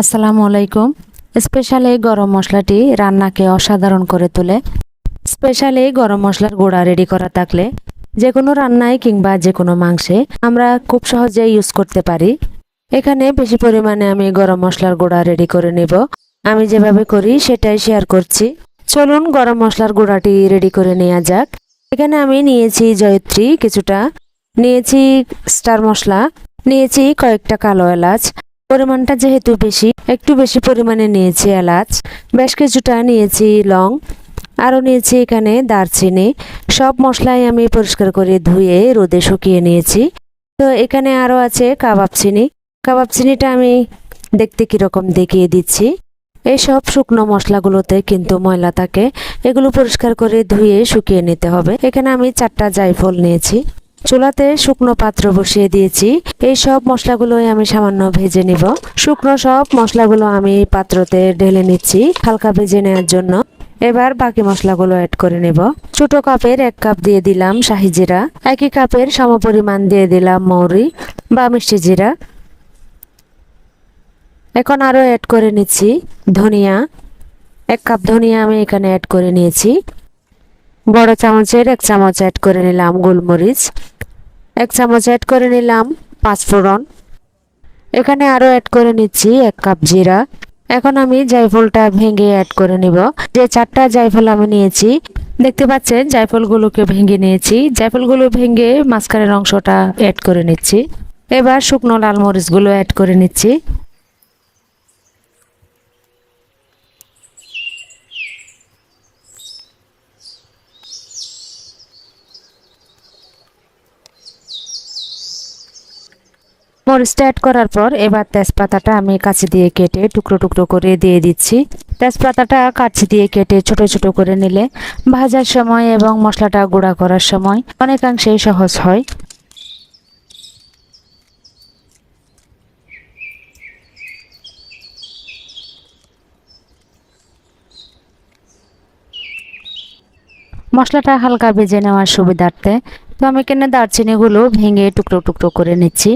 আসসালামু আলাইকুম। স্পেশাল এই গরম মশলাটি রান্নাকে অসাধারণ করে তোলে। স্পেশাল এই গরম মশলার গুঁড়া রেডি করা থাকলে যে কোনো রান্নায় কিংবা যে কোনো মাংসে আমরা খুব সহজে ইউজ করতে পারি। এখানে বেশি পরিমাণে আমি গরম মশলার গুঁড়া রেডি করে নেব। আমি যেভাবে করি সেটাই শেয়ার করছি। চলুন গরম মশলার গুঁড়াটি রেডি করে নেওয়া যাক। এখানে আমি নিয়েছি জয়ত্রী কিছুটা। নিয়েছি স্টার মশলা। নিয়েছি কয়েকটা কালো এলাচ। পরিমাণটা যেহেতু বেশি, একটু বেশি পরিমাণে নিয়েছি এলাচ, বেশ কিছুটা নিয়েছি লং, আরও নিয়েছি এখানে দারচিনি। সব মশলাই আমি পরিষ্কার করে ধুয়ে রোদে শুকিয়ে নিয়েছি। তো এখানে আরও আছে কাবাব চিনি। কাবাব চিনিটা আমি দেখতে কীরকম দেখিয়ে দিচ্ছি। এইসব শুকনো মশলাগুলোতে কিন্তু ময়লা থাকে। এগুলো পরিষ্কার করে ধুয়ে শুকিয়ে নিতে হবে। এখানে আমি চারটা জায়ফল নিয়েছি। চুলাতে শুকনো পাত্র বসিয়ে দিয়েছি। এই সব মশলাগুলোই আমি সামান্য ভেজে নিব। শুকনো সব মশলাগুলো আমি পাত্রতে ঢেলে নিচ্ছি হালকা ভেজে নেওয়ার জন্য। এবার বাকি মশলাগুলো অ্যাড করে নেব। ছোট কাপের এক কাপ দিয়ে দিলাম শাহি জিরা। একই কাপের সমপরিমাণ দিয়ে দিলাম মৌরি বা মিষ্টি জিরা। এখন আরও অ্যাড করে নিচ্ছি ধনিয়া। এক কাপ ধনিয়া আমি এখানে অ্যাড করে নিয়েছি। বড় চামচের এক চামচ অ্যাড করে নিলাম গোলমরিচ, এক চামচ অ্যাড করে নিলাম পাঁচফোড়ন। এখানে আরও অ্যাড করে নিচ্ছি এক কাপ জিরা। এখন আমি জায়ফলটা ভেঙে অ্যাড করে নিব। যে চারটা জায়ফল আমি নিয়েছি, দেখতে পাচ্ছেন জায়ফলগুলোকে ভেঙে নিয়েছি। জায়ফলগুলো ভেঙে মাঝখানের অংশটা অ্যাড করে নিচ্ছি। এবার শুকনো লাল মরিচগুলো অ্যাড করে নিচ্ছি। মরিচটা অ্যাড করার পর এবার তেজপাতাটা আমি কাছে দিয়ে কেটে টুকরো টুকরো করে দিয়ে দিচ্ছি। তেজপাতাটা কাছে দিয়ে কেটে ছোট ছোট করে নিলে ভাজার সময় এবং মশলাটা গুঁড়া করার সময় অনেকাংশেই সহজ হয়। মশলাটা হালকা ভেজে নেওয়ার সুবিধার্থে তো আমি এখানে দারচিনিগুলো ভেঙে টুকরো টুকরো করে নিচ্ছি।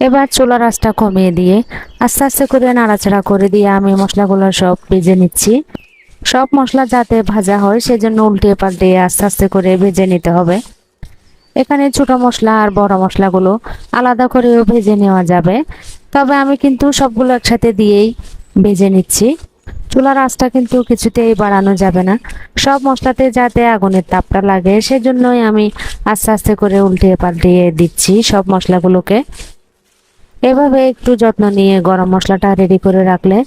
এবার চুলার আঁচটা কমিয়ে দিয়ে আস্তে আস্তে করে নাড়াচাড়া করে দিয়ে আমি মশলাগুলো সব ভেজে নিচ্ছি। সব মশলা যাতে ভাজা হয় সেজন্য উল্টে পাল্টে আস্তে আস্তে করে ভেজে নিতে হবে। এখানে ছোট মশলা আর বড় মশলাগুলো আলাদা করেও ভেজে নেওয়া যাবে। তবে আমি কিন্তু সবগুলো একসাথে দিয়েই ভেজে নিচ্ছি। চুলার আঁচটা কিন্তু কিছুতেই বাড়ানো যাবে না। সব মশলাতে যাতে আগুনের তাপটা লাগে সেজন্যই আমি আস্তে আস্তে করে উল্টে পাল্টিয়ে দিচ্ছি সব মশলাগুলোকে। এভাবে একটু যত্ন নিয়ে গরম মশলাটা রেডি করে রাখলে,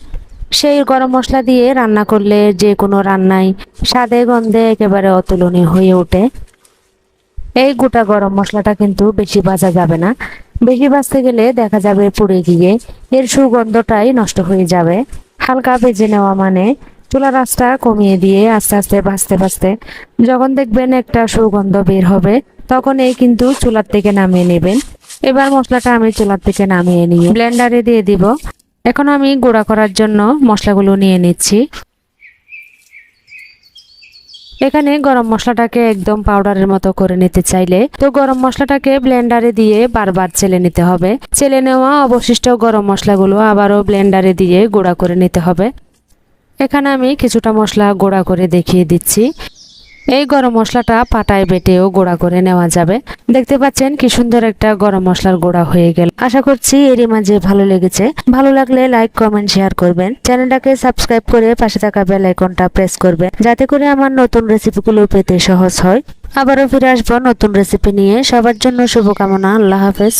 সেই গরম মশলা দিয়ে রান্না করলে যে কোনো রান্নায় স্বাদে গন্ধে একেবারে অতুলনীয় হয়ে ওঠে। এই গোটা গরম মশলাটা কিন্তু বেশি বাজা যাবে না। বেশি ভাজতে গেলে দেখা যাবে পুড়ে গিয়ে এর সুগন্ধটাই নষ্ট হয়ে যাবে। হালকা ভেজে নেওয়া মানে চুলার আঁচটা কমিয়ে দিয়ে আস্তে আস্তে ভাজতে ভাজতে যখন দেখবেন একটা সুগন্ধ বের হবে, তখন এই কিন্তু চুলার থেকে নামিয়ে নেবেন। এবার মশলাটা আমি চুলার থেকে নামিয়ে নিয়ে ব্লেন্ডারে দিয়ে দিব। এখন আমি গুঁড়া করার জন্য মশলাগুলো নিয়ে নিচ্ছি। এখানে গরম মশলাটাকে একদম পাউডারের মতো করে নিতে চাইলে। তো গরম মশলাটাকে ব্লেন্ডারে দিয়ে বারবার চেলে নিতে হবে। চেলে নেওয়া অবশিষ্ট গরম মশলাগুলো আবারও ব্লেন্ডারে দিয়ে গুঁড়া করে নিতে হবে। এখানে আমি কিছুটা মশলা গুঁড়া করে দেখিয়ে দিচ্ছি। এই গরম মশলাটা পাটায় বেটেও গুঁড়া করে নেওয়া যাবে। দেখতে পাচ্ছেন কি সুন্দর একটা গরম মশলার গুঁড়া হয়ে গেল। আশা করছি এরই মাঝে ভালো লেগেছে। ভালো লাগলে লাইক কমেন্ট শেয়ার করবেন। চ্যানেলটাকে সাবস্ক্রাইব করে পাশে থাকা বেল আইকনটা প্রেস করবেন, যাতে করে আমার নতুন রেসিপিগুলো পেতে সহজ হয়। আবারও ফিরে আসব নতুন রেসিপি নিয়ে। সবার জন্য শুভকামনা। আল্লাহ হাফেজ।